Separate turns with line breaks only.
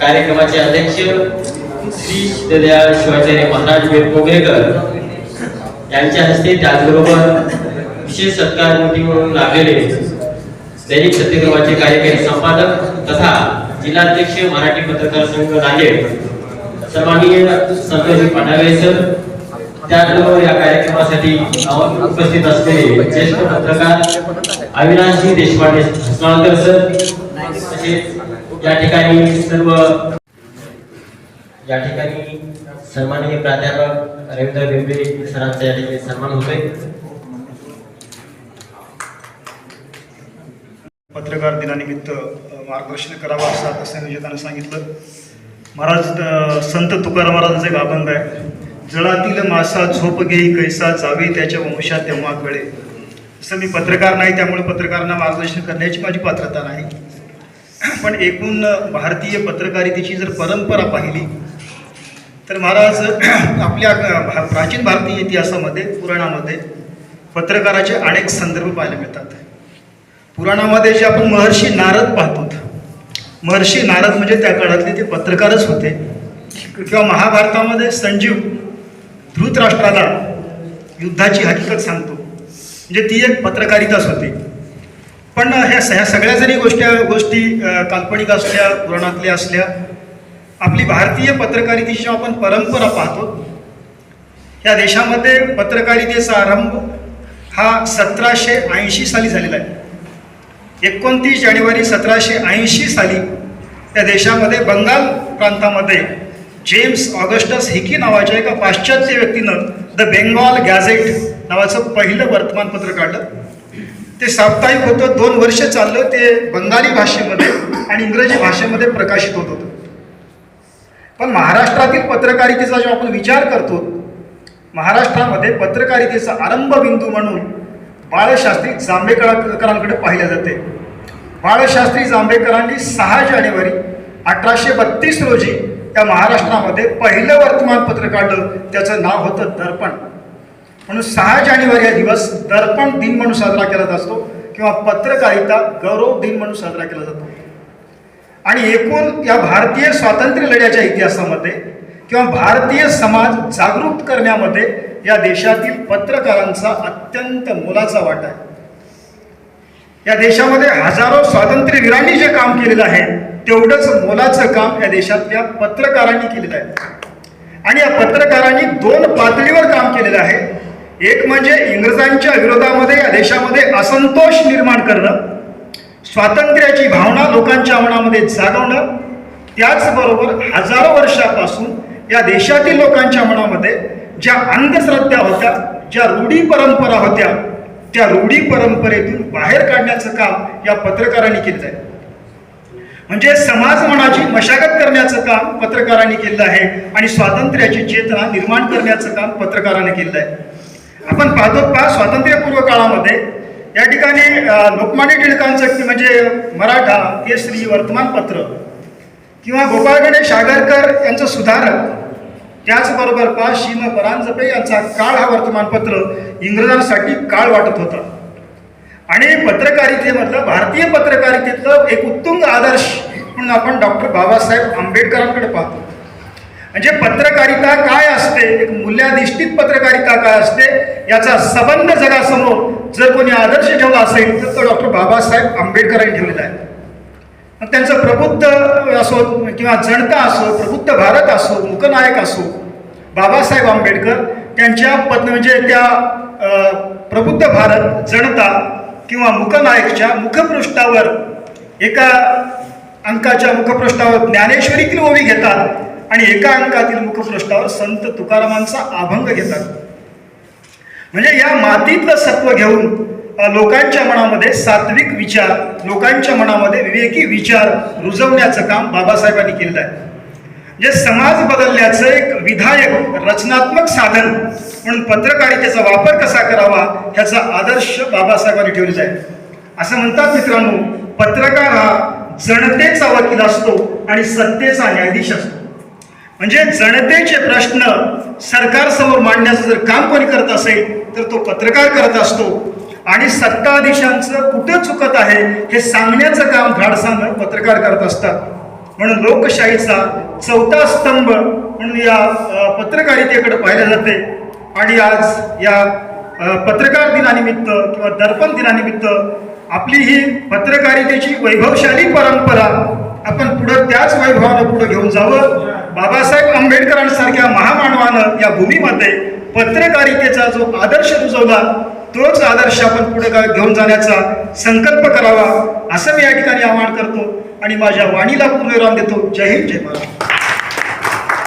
कार्यक्रमाचे अध्यक्ष श्री दयाळ शिवाचार्य महाराज वेरपोगरेकर यांच्या हस्ते त्याचबरोबर विशेष सत्कार मोठी म्हणून लाभलेले दैनिक सत्यक्रमाचे कार्यकारी संपादक तथा जिल्हाध्यक्ष मराठी पत्रकार संघ नांदेड सन्माननीय संतोषी पांढरे सर त्याचबरोबर या कार्यक्रमासाठी उपस्थित असलेले ज्येष्ठ पत्रकार अविनाशजी देशपांडे हसनाळकर सर तसेच या ठिकाणी सर्व या ठिकाणी सन्माननीय प्राध्यापक रवींद्र बेंबे सरांचा या ठिकाणी सन्मान होतोय.
पत्रकार दिनानिमित्त मार्गदर्शन करावं असं आता संयोजकांनी सांगितलं. महाराज संत तुकाराम महाराजांचं एक अभंग आहे. जळातील मासा झोप घेई कैसा जावे त्याच्या वंशात तेव्हा कळे. असं मी पत्रकार नाही त्यामुळे पत्रकारांना मार्गदर्शन करण्याची माझी पात्रता नाही. पण एकूण भारतीय पत्रकारितेची जर परंपरा पाहिली तर महाराज आपल्या भा- प्राचीन भारतीय इतिहासामध्ये पुराणामध्ये पत्रकाराचे अनेक संदर्भ पाहायला मिळतात. पुराणामध्ये जे आपण महर्षी नारद पाहतो महर्षी नारद म्हणजे त्या काळातले ते पत्रकारच होते. किंवा महाभारतामध्ये संजीव धृतराष्ट्राला युद्धाची हकीकत सांगतो. म्हणजे ती एक पत्रकारिताच होती. पण ह्या स- ह्या सगळ्या जरी गोष्ट्या गोष्टी काल्पनिक असल्या पुराणातल्या असल्या आपली भारतीय पत्रकारितेची आपण परंपरा पाहतो या देशामध्ये पत्रकारितेचा आरंभ हा सतराशे ऐंशी साली झालेला आहे. एकोणतीस जानेवारी सतराशे ऐंशी साली त्या देशामध्ये बंगाल प्रांतामध्ये जेम्स ऑगस्टस हिकी नावाच्या एका पाश्चात्य व्यक्तीनं द बेंगॉल गॅझेट नावाचं पहिलं वर्तमानपत्र काढलं. ते साप्ताहिक होतं दोन वर्ष चाललं ते बंगाली भाषेमध्ये आणि इंग्रजी भाषेमध्ये प्रकाशित होत होतं. पण महाराष्ट्रातील पत्रकारितेचा जेव्हा आपण विचार करतो महाराष्ट्रामध्ये पत्रकारितेचा आरंभबिंदू म्हणून बाळशास्त्री जांभेकरांकडे पाहिले जाते. बाळशास्त्री जांभेकरांनी सहा जानेवारी अठराशे बत्तीस रोजी त्या महाराष्ट्रामध्ये पहिलं वर्तमानपत्र काढलं. त्याचं नाव होतं दर्पण. म्हणून सहा जानेवारी हा दिवस दर्पण दिन म्हणून साजरा केला जातो किंवा पत्रकारिता गौरव दिन म्हणून साजरा केला जातो. आणि एकूण या भारतीय स्वातंत्र्य लढ्याच्या इतिहासामध्ये किंवा भारतीय समाज जागरूक करण्यामध्ये या देशातील पत्रकारांचा अत्यंत मोलाचा वाटा आहे. या देशामध्ये हजारो स्वातंत्र्यवीरांनी जे काम केलेलं आहे तेवढंच मोलाचं काम या देशातल्या पत्रकारांनी केलेलं आहे. आणि या पत्रकारांनी दोन पातळीवर काम केलेलं आहे. एक म्हणजे इंग्रजांच्या विरोधामध्ये या देशामध्ये असंतोष निर्माण करणं स्वातंत्र्याची भावना लोकांच्या मनामध्ये जागवणं त्याचबरोबर हजारो वर्षापासून या देशातील लोकांच्या मनामध्ये ज्या अंधश्रद्धा होत्या ज्या रूढी परंपरा होत्या त्या रूढी परंपरेतून बाहेर काढण्याचं काम या पत्रकारांनी केलं आहे. म्हणजे समाज मनाची मशागत करण्याचं काम पत्रकारांनी केलेलं आहे आणि स्वातंत्र्याची चेतना निर्माण करण्याचं काम पत्रकारांनी केलेलं आहे. आपण पाहतो का स्वातंत्र्यपूर्व काळामध्ये या ठिकाणी लोकमान्य टिळकांचं की म्हणजे मराठा केसरी वर्तमानपत्र किंवा गोपाळ गणेश यांचं सुधारक त्याचबरोबर पा शिम परांजपे यांचा काळ हा वर्तमानपत्र इंग्रजांसाठी काळ वाटत होता. आणि पत्रकारितेमधलं भारतीय पत्रकारितेतलं एक उत्तुंग आदर्श म्हणून आपण डॉक्टर बाबासाहेब आंबेडकरांकडे पाहतो. म्हणजे पत्रकारिता काय असते? एक मूल्याधिष्ठित पत्रकारिता काय असते? याचा संबंध जगासमोर जर कोणी आदर्श ठेवला असेल तर तो डॉक्टर बाबासाहेब आंबेडकरांनी ठेवलेला आहे. मग त्यांचं प्रबुद्ध असो किंवा जनता असो प्रबुद्ध भारत असो मुकनायक असो बाबासाहेब आंबेडकर त्यांच्या पत्न म्हणजे त्या प्रबुद्ध भारत जनता किंवा मुकनायकच्या मुखपृष्ठावर एका अंकाच्या मुखपृष्ठावर ज्ञानेश्वरीतील ओवी घेतात. आणि एका अंकातील मुखपृष्ठावर संत तुकारामांचा अभंग घेतात. म्हणजे या मातीतलं सत्व घेऊन लोकांच्या मनामध्ये सात्विक विचार लोकांच्या मनामध्ये विवेकी विचार रुजवण्याचं काम बाबासाहेबांनी केलेलं आहे. जे समाज बदलण्याचं एक विधायक रचनात्मक साधन म्हणून पत्रकारितेचा वापर कसा करावा ह्याचा आदर्श बाबासाहेबांनी ठेवलेला आहे. असं म्हणतात मित्रांनो पत्रकार हा जनतेचा वकील असतो आणि सत्तेचा न्यायाधीश असतो. म्हणजे जनतेचे प्रश्न सरकारसमोर मांडण्याचं जर काम कोणी करत असेल तर तो पत्रकार करत असतो. आणि सत्ताधीशांचं कुठं चुकत आहे हे सांगण्याचं काम धाडसानं पत्रकार करत असतात. म्हणून लोकशाहीचा चौथा स्तंभ म्हणून या पत्रकारितेकडे पाहिलं जाते. आणि आज या पत्रकार दिनानिमित्त किंवा दर्पण दिनानिमित्त आपली ही पत्रकारितेची वैभवशाली परंपरा आपण पुढं त्याच वैभवानं पुढं घेऊन जावं. बाबासाहेब आंबेडकरांसारख्या महामानवानं या भूमीमध्ये पत्रकारितेचा जो आदर्श रुजवला तोच आदर्श आपण पुढे घेऊन जाण्याचा संकल्प करावा असं मी या ठिकाणी आवाहन करतो आणि माझ्या वाणीला पूर्णविराम देतो. जय हिंद जय महाराष्ट्र.